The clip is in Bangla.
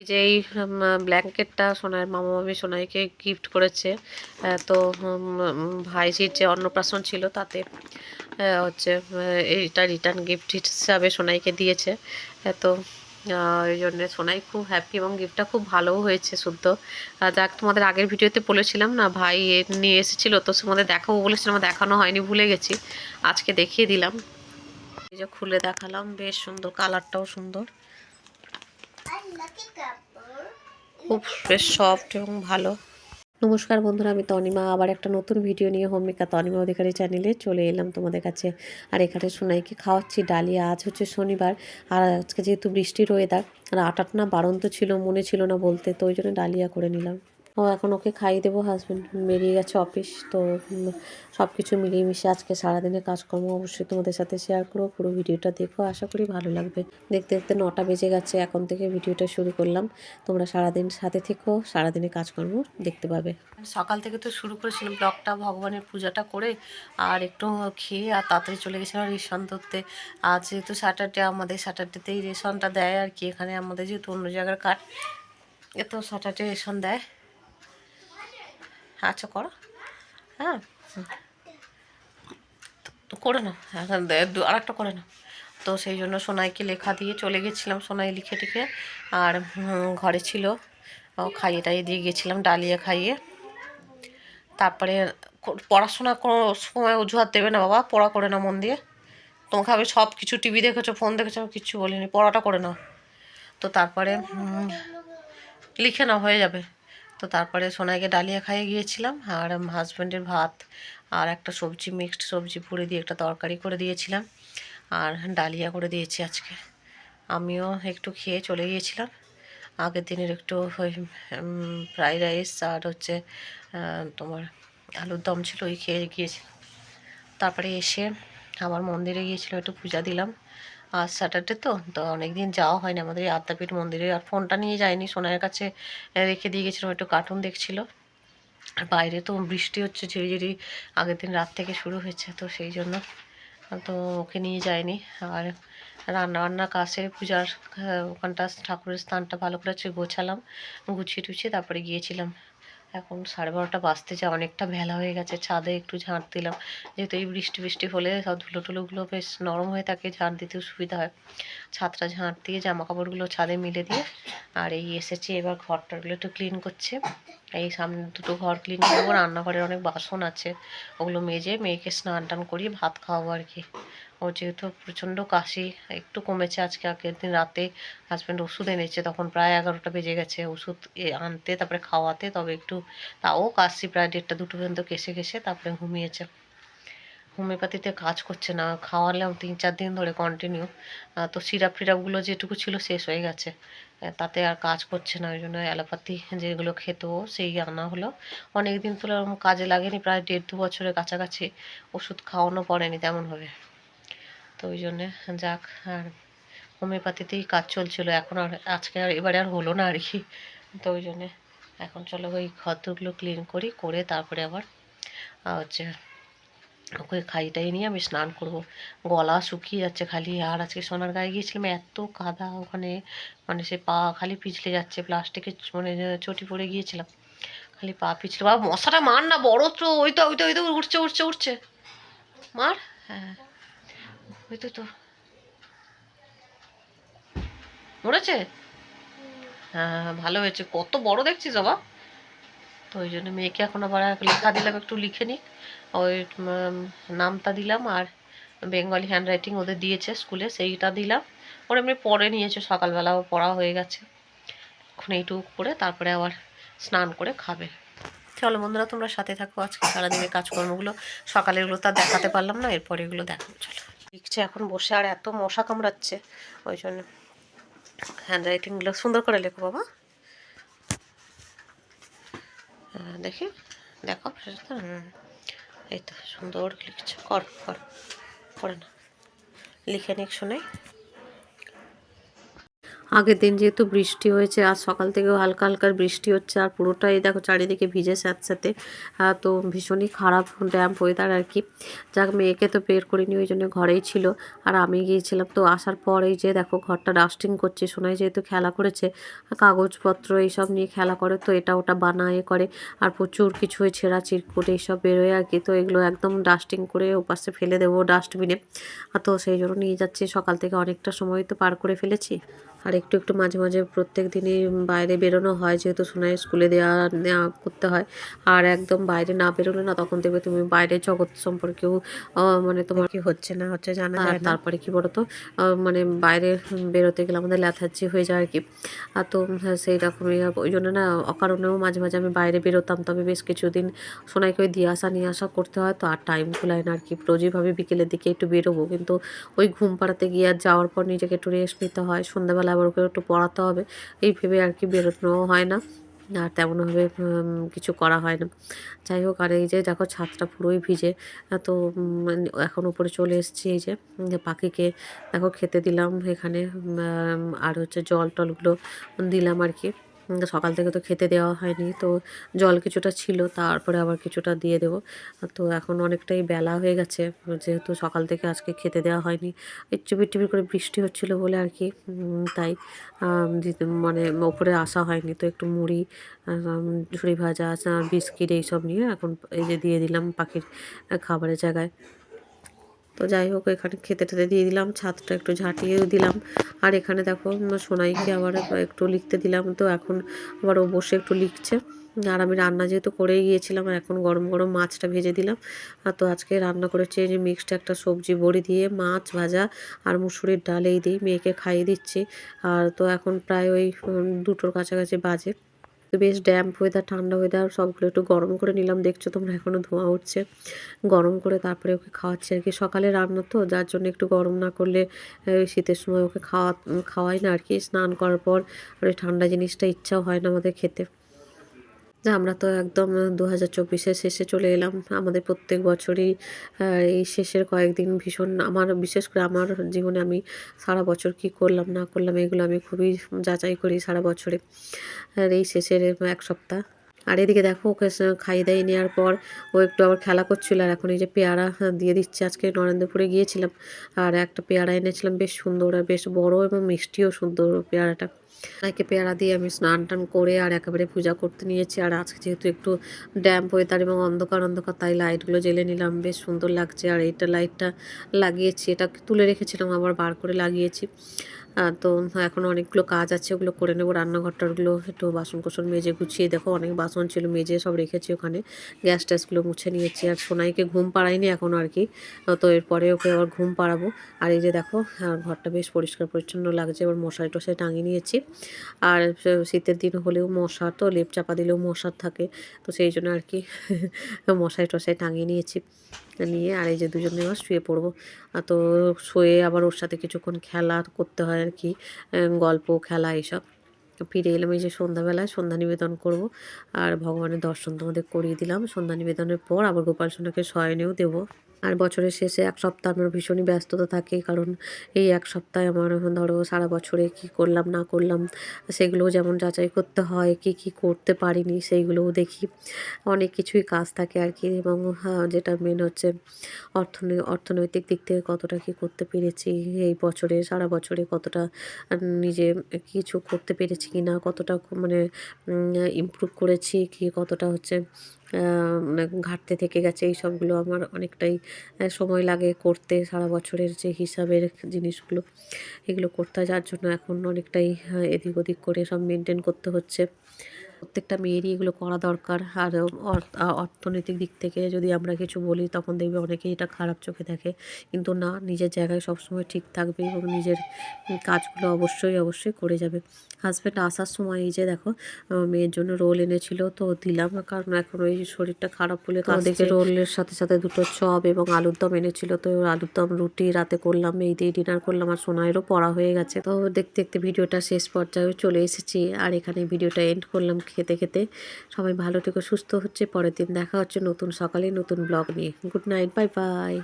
যে এই ব্ল্যাঙ্কেটটা সোনার, মামা মামি সোনাইকে গিফট করেছে তো ভাইজির যে অন্নপ্রাশন ছিল তাতে হচ্ছে এইটা রিটার্ন গিফট হিসাবে সোনাইকে দিয়েছে তো এই জন্য সোনাই খুব হ্যাপি এবং গিফটটা খুব ভালোও হয়েছে শুদ্ধ। যাক, তোমাদের আগের ভিডিওতে বলেছিলাম না, ভাই নিয়ে এসেছিল, তো তোমাদের দেখাবো বলেছিলাম দেখানো হয়নি, ভুলে গেছি, আজকে দেখিয়ে দিলাম। এই যে খুলে দেখালাম, বেশ সুন্দর কালারটাও সুন্দর। খুব বেশ সফট এবং ভালো। নমস্কার বন্ধুরা, আমি তনিমা। আবার একটা নতুন ভিডিও নিয়ে হোমিকা তনিমা অধিকারী চ্যানেলে চলে এলাম তোমাদের কাছে। আর এখানে সোনাইকে খাওয়াচ্ছি ডালিয়া। আজ হচ্ছে শনিবার। আর আজকে যেহেতু বৃষ্টির ওয়েদার আর আটাটনা না বারন্ত ছিল, মনে ছিল না বলতে, তো ওই জন্য ডালিয়া করে নিলাম। ও এখন ওকে খাইয়ে দেবো হাজব্যান্ড বেরিয়ে গেছে অফিস তো সব কিছু মিলিয়ে মিশে আজকে সারাদিনের কাজকর্ম অবশ্যই তোমাদের সাথে শেয়ার করব, পুরো ভিডিওটা দেখো, আশা করি ভালো লাগবে। দেখতে দেখতে নটা বেজে গেছে, এখন থেকে ভিডিওটা শুরু করলাম। তোমরা সারাদিন সাথে থেকো, সারাদিনের কাজকর্ম দেখতে পাবে। সকাল থেকে তো শুরু করেছিলাম ব্লগটা, ভগবানের পূজাটা করে, আর একটু খেয়ে আর তাড়াতাড়ি চলে গেছিলাম রেশন ধরতে। আর যেহেতু স্যাটারডে আমাদের স্যাটারডেতেই রেশনটা দেয় আর কি, এখানে আমাদের যেহেতু অন্য জায়গার কার্ড এ তো স্যাটারডে রেশন দেয়। আচ্ছা করো। হ্যাঁ। করে নাও। এখন আর একটা করে নাও। তো সেই জন্য সোনাইকে লেখা দিয়ে চলে গেছিলাম, সোনাই লিখে টিখে। আর ঘরে ছিল খাইয়ে টাইয়ে দিয়ে গেছিলাম, ডালিয়া খাইয়ে। তারপরে পড়াশোনা কোনো সময় অজুহাত দেবে না বাবা, পড়া করে না মন দিয়ে। তোমাকে আমি সব কিছু টিভি দেখেছ, ফোন দেখেছ, আমি কিচ্ছু বলিনি, পড়াটা করে নাও। তো তারপরে লিখে নাও, হয়ে যাবে। তো তারপরে সোনাইকে ডালিয়া খাইয়ে গিয়েছিলাম আর হাজব্যান্ডের ভাত আর একটা সবজি মিক্সড সবজি পুড়ে দিয়ে একটা তরকারি করে দিয়েছিলাম আর ডালিয়া করে দিয়েছি আজকে। আমিও একটু খেয়ে চলে গিয়েছিলাম। আগের দিনের একটু ওই ফ্রাইড রাইস আর হচ্ছে তোমার আলুর দম ছিল ওই খেয়ে গিয়েছিলাম। তারপরে এসে আবার মন্দিরে গিয়েছিলাম একটু পূজা দিলাম। আর স্যাটারডে তো তো অনেক দিন যাওয়া হয়নি আমাদের এই আদ্যাপীঠ মন্দিরে। আর ফোনটা নিয়ে যায়নি সোনার কাছে রেখে দিয়ে গেছিলাম একটু কার্টুন দেখছিল। আর বাইরে তো বৃষ্টি হচ্ছে ঝিরিঝিরি আগের দিন রাত থেকে শুরু হয়েছে, তো সেই জন্য তো ওকে নিয়ে যায়নি আর রান্না বান্না কাছে পূজার ওখানটা ঠাকুরের স্থানটা ভালো করে গোছালাম, গুছিয়ে টুছিয়ে তারপরে গিয়েছিলাম। এখন সাড়ে বারোটা বাজতে যা অনেকটা বেলা হয়ে গেছে, ছাদে একটু ঝাঁট দিলাম। যেহেতু এই বৃষ্টি বৃষ্টি হলে সব ধুলো টুলোগুলো বেশ নরম হয়ে থাকে, ঝাঁট দিতেও সুবিধা হয়। ছাদটা ঝাঁট দিয়ে জামা কাপড়গুলো ছাদে মিলে দিয়ে আর এই এসেছি এবার ঘরটাগুলো একটু ক্লিন করছে। এই সামনে দুটো ঘর ক্লিন করব, রান্নাঘরের অনেক বাসন আছে, ওগুলো মেজে মেয়েকে স্নান টান করিয়ে ভাত খাওয়াবো আর কি। ও যেহেতু প্রচণ্ড কাশি, একটু কমেছে আজকে, আগের দিন রাতে হাজব্যান্ড ওষুধ এনেছে, তখন প্রায় এগারোটা বেজে গেছে ওষুধ আনতে, তারপরে খাওয়াতে, তবে একটু তাও কাশি, প্রায় দেড়টা দুটো পর্যন্ত কেসে কেসে তারপরে ঘুমিয়েছে। হোমিওপ্যাথিতে কাজ করছে না, খাওয়ালাম তিন চার দিন ধরে কন্টিনিউ তো সিরাপ ফিরাপগুলো যেটুকু ছিল শেষ হয়ে গেছে। তাতে আর কাজ করছে না, ওই জন্য অ্যালোপ্যাথি যেগুলো খেত, সেই আনা হলো। অনেক দিন তো কাজে লাগেনি, প্রায় দেড় দু বছরের কাছাকাছি ওষুধ খাওয়ানো পড়েনি তেমনভাবে। তো ওই জন্যে যাক, আর হোমিওপ্যাথিতেই কাজ চলছিল, এখন আর আজকে আর এবারে আর হলো না আর কি। তো ওই জন্যে এখন চলো ওই ঘরগুলো ক্লিন করি, করে তারপরে আবার হচ্ছে ওকে খাইটাই নিয়ে আমি স্নান করব। গলা শুকিয়ে যাচ্ছে খালি, আর আজকে সোনার গায়ে গিয়েছিলাম, এত কাদা ওখানে মানে সে পা খালি পিছলে যাচ্ছে প্লাস্টিকের মানে চটি পড়ে গিয়েছিলাম, খালি পা পিছলে, বাবা মশাটা মার না, বড় তো ওই তো ওই তো ওই তো উঠছে উঠছে উঠছে মার হ্যাঁ। ওই তো তো মরেছে? হ্যাঁ ভালো হয়েছে। কত বড় দেখছিস বাবা? তো ওই জন্য মেয়েকে এখন আবার লেখা দিলাম, একটু লিখে নিক ওই নামটা দিলাম আর বেঙ্গলি হ্যান্ড রাইটিং ওদের দিয়েছে স্কুলে, সেইটা দিলাম। ওর এমনি পরে নিয়েছে, সকালবেলাও পড়া হয়ে গেছে। এখন এইটুকু করে তারপরে আবার স্নান করে খাবে। চলো বন্ধুরা, তোমরা সাথে থাকো। আজকে সারাদিনের কাজকর্মগুলো সকালেরগুলো তো দেখাতে পারলাম না এরপরে এগুলো দেখাবো। চলো। লিখছে এখন বসে আর এত মশা কামড়াচ্ছে। ওই জন্য হ্যান্ড রাইটিংগুলো সুন্দর করে লেখো বাবা। দেখি, দেখো এই তো সুন্দর লিখছে। কর কর করে না লিখে নিক শুনে আগের দিন যেহেতু বৃষ্টি হয়েছে আর সকাল থেকেও হালকা হালকা বৃষ্টি হচ্ছে, আর পুরোটাই দেখো চারিদিকে ভিজে স্যাঁতস্যাঁতে তো ভীষণই খারাপ ড্যাম্প ওয়েদার আর কি। যাক, মেয়েকে তো বের করিনি, ওই জন্য ঘরেই ছিল। আর আমি গিয়েছিলাম তো আসার পরেই যে দেখো ঘরটা ডাস্টিং করছে, সোনাই যেহেতু খেলা করেছে কাগজপত্র এইসব নিয়ে খেলা করে তো এটা ওটা বানায় করে, আর প্রচুর কিছু ছেঁড়া চিরকুট এইসব বেরোয় আর কি। তো এগুলো একদম ডাস্টিং করে ওপাশে ফেলে দেবো ডাস্টবিনে তো সেই জন্য নিয়ে যাচ্ছি, সকাল থেকে অনেকটা সময় তো পার করে ফেলেছি। আর একটু একটু মাঝে মাঝে প্রত্যেক দিনই বাইরে বেরোনো হয় যেহেতু সোনাই স্কুলে দেওয়া নেওয়া করতে হয়। আর একদম বাইরে না বেরোলে না তখন দেখবে তুমি বাইরের জগৎ সম্পর্কেও মানে তোমার কি হচ্ছে না হচ্ছে জানা যায় তারপরে কি বলতো মানে বাইরে বেরোতে গেলে আমাদের ল্যাথার্জি হয়ে যায় আর কি। আর তো হ্যাঁ, সেই রকমই। ওই জন্য না অকারণেও মাঝে মাঝে আমি বাইরে বেরোতাম। তবে বেশ কিছুদিন সোনাইকে ওই দিয়ে আসা নিয়ে আসা করতে হয় তো আর টাইম কুলায় না আর কি। রোজই ভাবে বিকেলের দিকে একটু বেরোবো। কিন্তু ওই ঘুম পাড়াতে গিয়ে আর যাওয়ার পর নিজেকে একটু রেস্ট নিতে হয়। সন্ধ্যাবেলা আবার ওকে একটু পড়াতে হবে। এই ভেবে আর কি বেরোনোও হয় না, আর তেমনভাবে কিছু করা হয় না। যাই হোক, আর এই যে দেখো ছাদটা পুরোই ভিজে তো এখন উপরে চলে এসেছি এই যে পাখিকে দেখো খেতে দিলাম এখানে আর হচ্ছে জল টলগুলো দিলাম আর কি। সকাল থেকে তো খেতে দেওয়া হয়নি, তো জল কিছুটা ছিল, তারপরে আবার কিছুটা দিয়ে দেবো। তো এখন অনেকটাই বেলা হয়ে গেছে, যেহেতু সকাল থেকে আজকে খেতে দেওয়া হয়নি। এই চিবির করে বৃষ্টি হচ্ছিল বলে আর কি তাই মানে ওপরে আসা হয়নি, তো একটু মুড়ি ঝুড়ি ভাজা বিস্কিট, এইসব নিয়ে এখন এই যে দিয়ে দিলাম পাখির খাবারের জায়গায়। তো যাই হোক, এখানে খেতে টেতে দিয়ে দিলাম, ছাদটা একটু ঝাঁটিয়েও দিলাম। আর এখানে দেখো সোনাইকে আবার একটু লিখতে দিলাম। তো এখন আবার ও বসে একটু লিখছে। আর আমি রান্না যেহেতু করেই গিয়েছিলাম, আর এখন গরম গরম মাছটা ভেজে দিলাম। আর তো আজকে রান্না করেছি যে মিক্সড একটা সবজি, বড়ি দিয়ে মাছ ভাজা আর মুসুরির ডালেই দিই মেয়েকে খাইয়ে দিচ্ছি। আর তো এখন প্রায় ওই দুটোর কাছাকাছি বাজে। তো বেশ ড্যাম্প ওয়েদার ঠান্ডা ওয়েদার সবগুলো একটু গরম করে নিলাম। দেখছ তোমরা এখনও ধোঁয়া উঠছে। গরম করে তারপরে ওকে খাওয়াচ্ছি আর কি। সকালে রান্না তো, যার জন্য একটু গরম না করলে শীতের সময় ওকে খাওয়া, খাওয়াই না আর কি। স্নান করার পর ওই ঠান্ডা জিনিসটা ইচ্ছাও হয় না আমাদের খেতে। যে আমরা তো একদম দু হাজার চব্বিশের শেষে চলে এলাম। আমাদের প্রত্যেক বছরই এই শেষের কয়েকদিন ভীষণ আমার বিশেষ করে আমার জীবনে আমি সারা বছর কি করলাম না করলাম এগুলো আমি খুবই যাচাই করি সারা বছরে। আর এই শেষের এক সপ্তাহ। আর এদিকে দেখো ওকে খাইয়ে দাইয়ে নেওয়ার পর ও একটু আবার খেলা করছিল আর এখন এই যে পেয়ারা হ্যাঁ, দিয়ে দিচ্ছে। আজকে নরেন্দ্রপুরে গিয়েছিলাম আর একটা পেয়ারা এনেছিলাম বেশ সুন্দর আর বেশ বড় এবং মিষ্টিও সুন্দর পেয়ারাটা। নাইকে পেয়ারা দিয়ে আমি স্নান টান করে আর একেবারে পূজা করতে নিয়েছি। আর আজকে যেহেতু একটু ড্যাম্প ওয়েদার এবং অন্ধকার অন্ধকার, তাই লাইটগুলো জ্বেলে নিলাম। বেশ সুন্দর লাগছে। আর এইটা লাইটটা লাগিয়েছি, এটা তুলে রেখেছিলাম, আবার বার করে লাগিয়েছি। তো এখন অনেকগুলো কাজ আছে, ওগুলো করে নেব। রান্নাঘরটারগুলো একটু বাসন কোসন মেজে গুছিয়ে, দেখো অনেক বাসন ছিল, মেজে সব রেখেছি ওখানে। গ্যাস ট্যাসগুলো মুছে নিয়েছি। আর সোনাইকে ঘুম পাড়াইনি এখন আর কি। তো এরপরে ওকে আবার ঘুম পাড়াবো। আর এই যে দেখো ঘরটা বেশ পরিষ্কার পরিচ্ছন্ন লাগছে। এবার মশারি টশারি টাঙিয়ে নিয়েছি। আর শীতের দিন হলেও মশা তো, লেপ চাপা দিলেও মশার থাকে। তো সেই জন্য আর কি মশারি টশারি টাঙিয়ে নিয়েছি। নিয়ে আর এই যে দুজনে আবার শুয়ে পড়ব। আর তো শুয়ে আবার ওর সাথে কিছুক্ষণ খেলা করতে হয় আর কি গল্প, খেলা এইসব। ফিরে এলাম এই যে সন্ধ্যাবেলায়, সন্ধ্যা নিবেদন করব। আর ভগবানের দর্শন তোমাদের করিয়ে দিলাম। সন্ধ্যা নিবেদনের পর আবার গোপাল সোনাকে শয়নেও দেবো। আর বছরের শেষে এক সপ্তাহ আমার ভীষণই ব্যস্ততা থাকে কারণ এই এক সপ্তাহে আমার ধরো সারা বছরে কি করলাম না করলাম সেগুলোও যেমন যাচাই করতে হয় কি কি করতে পারিনি সেইগুলোও দেখি। অনেক কিছুই কাজ থাকে আর কি এবং হ্যাঁ, যেটা মেন হচ্ছে অর্থনৈ অর্থনৈতিক দিক থেকে কতটা কি করতে পেরেছি এই বছরে সারা বছরে কতটা নিজে কিছু করতে পেরেছি কি না কতটা মানে ইমপ্রুভ করেছি কি কতটা হচ্ছে ঘাটতি থেকে গেছে। এই সবগুলো আমার অনেকটাই সময় লাগে করতে, সারা বছরের যে হিসাবের জিনিসগুলো, এগুলো করতে হয়। যার জন্য এখন অনেকটাই এদিক ওদিক করে সব মেনটেন করতে হচ্ছে। প্রত্যেকটা মেয়েরই এগুলো করা দরকার। আর অর- অর্থনৈতিক দিক থেকে যদি আমরা কিছু বলি তখন দেখবে অনেকেই এটা খারাপ চোখে দেখে। কিন্তু না নিজের জায়গায় সবসময় ঠিক থাকবে এবং নিজের কাজগুলো অবশ্যই অবশ্যই করে যাবে। হাজব্যান্ড আসার সময় এই যে দেখো মেয়ের জন্য রোল এনেছিল তো দিলাম। কারণ এখন ওই শরীরটা খারাপ বলে তো দেখে রোলের সাথে সাথে দুটো চপ এবং আলুর দম এনেছিল তো আলুর দম রুটি রাতে করলাম এই দিয়ে ডিনার করলাম। আর সোনাইয়েরও পড়া হয়ে গেছে। তো দেখতে দেখতে ভিডিওটা শেষ পর্যায়ে চলে এসেছি। আর এখানে ভিডিওটা এন্ড করলাম। খেতে খেতে সবাই ভালো থেকো, সুস্থ হচ্ছে। পরের দিন দেখা হচ্ছে নতুন সকালে নতুন ব্লগ নিয়ে। Good night, bye bye.